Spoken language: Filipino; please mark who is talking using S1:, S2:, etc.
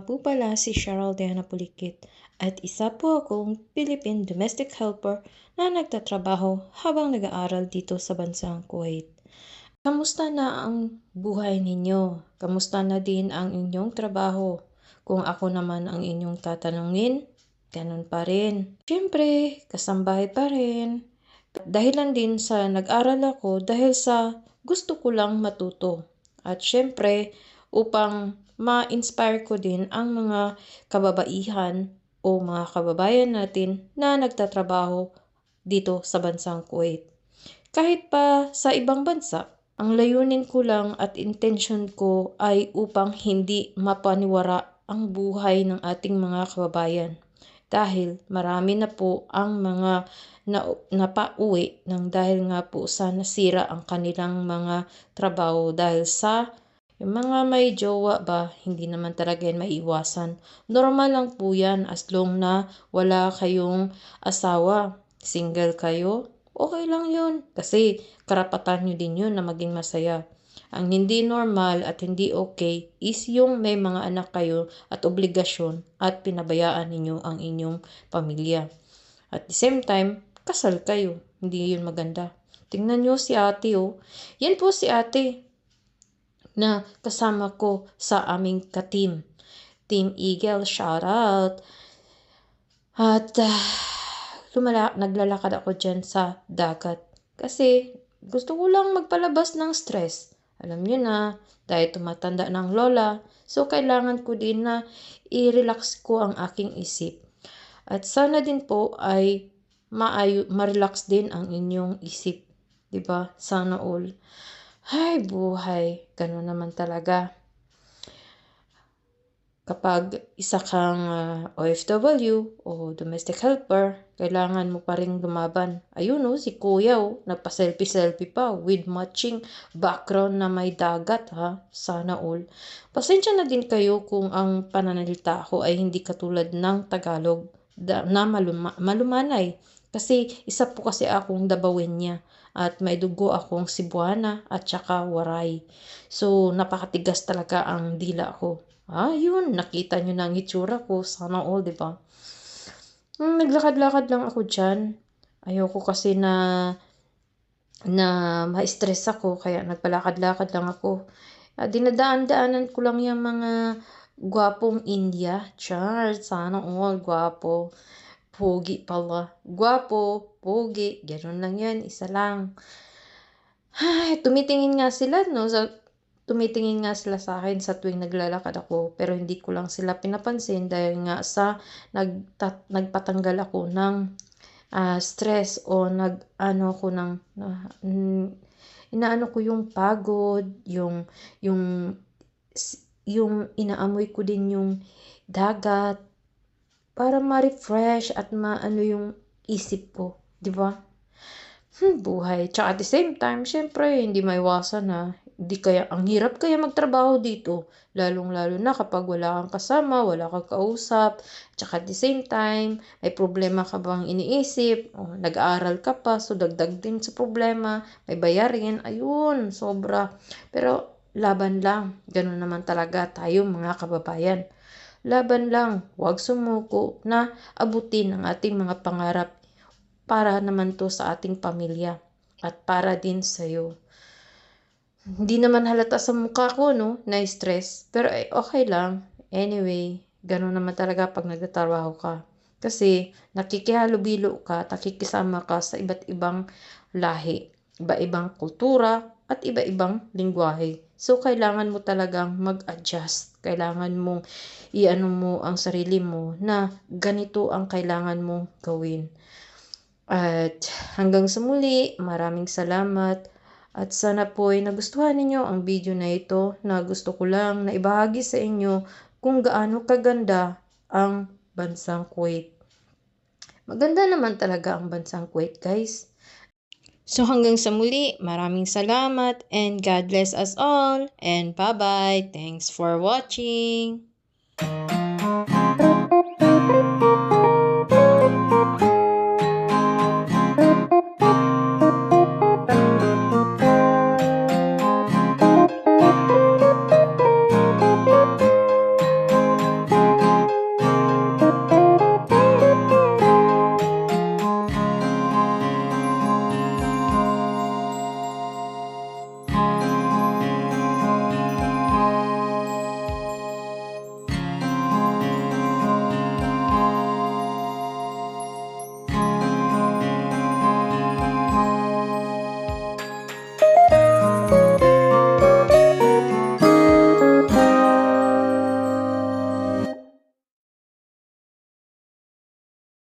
S1: po pala si Cheryl Diana Pulikit at isa po akong Philippine domestic helper na nagtatrabaho habang nag-aaral dito sa bansang Kuwait. Kamusta na ang buhay ninyo? Kamusta na din ang inyong trabaho? Kung ako naman ang inyong tatanungin, ganun pa rin. Siyempre, kasambahay pa rin. Dahilan din sa nag-aral ako dahil sa gusto ko lang matuto. At siyempre, upang ma-inspire ko din ang mga kababaihan o mga kababayan natin na nagtatrabaho dito sa bansang Kuwait. Kahit pa sa ibang bansa, ang layunin ko lang at intention ko ay upang hindi mapaniwara ang buhay ng ating mga kababayan. Dahil marami na po ang mga na, napauwi ng dahil nga po sa nasira ang kanilang mga trabaho dahil sa yung mga may jowa ba, hindi naman talaga yan maiwasan. Normal lang po yan as long na wala kayong asawa. Single kayo, okay lang yun. Kasi karapatan nyo din yun na maging masaya. Ang hindi normal at hindi okay is yung may mga anak kayo at obligasyon at pinabayaan ninyo ang inyong pamilya. At the same time, kasal kayo. Hindi yun maganda. Tingnan nyo si ate oh. Yan po si ate na kasama ko sa aming ka-team. Team Eagle, shout out. At uh, lumala, naglalakad ako dyan sa dagat. Kasi gusto ko lang magpalabas ng stress. Alam niyo na, dahil tumatanda ng lola, so kailangan ko din na i-relax ko ang aking isip. At sana din po ay maayo, ma-relax din ang inyong isip. 'di ba? Sana all. Hay, buhay. Ganun naman talaga. Kapag isa kang uh, ah, OFW o domestic helper, kailangan mo pa rin lumaban. Ayun o, oh, si kuya o, oh, nagpa-selfie-selfie pa with matching background na may dagat ha. Sana all. Pasensya na din kayo kung ang pananalita ko ay hindi katulad ng Tagalog na maluma- malumanay. Kasi isa po kasi akong dabawin niya at may dugo akong Cebuana at saka Waray. So, napakatigas talaga ang dila ko. Ah, yun, nakita nyo na ang itsura ko. Sana all, di ba? Hmm, naglakad-lakad lang ako dyan. Ayoko kasi na na ma-stress ako, kaya nagpalakad-lakad lang ako. Uh, dinadaan-daanan ko lang yung mga gwapong India. Char, sana all, gwapo. Pogi pala. Gwapo, pogi, gano'n lang yan, isa lang. Ay, tumitingin nga sila, no? Sa, tumitingin nga sila sa akin sa tuwing naglalakad ako, pero hindi ko lang sila pinapansin dahil nga sa nagtat, nagpatanggal ako ng uh, stress o nag, ano ko ng, uh, inaano ko yung pagod, yung, yung, yung inaamoy ko din yung dagat, para ma-refresh at maano yung isip ko, di ba? Hmm, buhay. Tsaka at the same time, syempre, hindi maiwasan na Hindi kaya, ang hirap kaya magtrabaho dito. Lalong-lalo na kapag wala kang kasama, wala kang kausap. Tsaka at the same time, may problema ka bang iniisip. O, nag-aaral ka pa, so dagdag din sa problema. May bayarin, ayun, sobra. Pero laban lang. Ganun naman talaga tayo mga kababayan. Laban lang, huwag sumuko na abutin ang ating mga pangarap para naman to sa ating pamilya at para din sa iyo. Hindi naman halata sa mukha ko, no, na stress. Pero eh, okay lang. Anyway, ganun naman talaga pag nagtatrabaho ka. Kasi nakikihalubilo ka, nakikisama ka sa iba't ibang lahi, iba-ibang kultura, at iba-ibang lingwahe. So, kailangan mo talagang mag-adjust. Kailangan mong iano mo ang sarili mo na ganito ang kailangan mong gawin. At hanggang sa muli, maraming salamat. At sana po ay nagustuhan ninyo ang video na ito na gusto ko lang na ibahagi sa inyo kung gaano kaganda ang bansang Kuwait. Maganda naman talaga ang bansang Kuwait, guys. So hanggang sa muli, maraming salamat and God bless us all and bye-bye. Thanks for watching.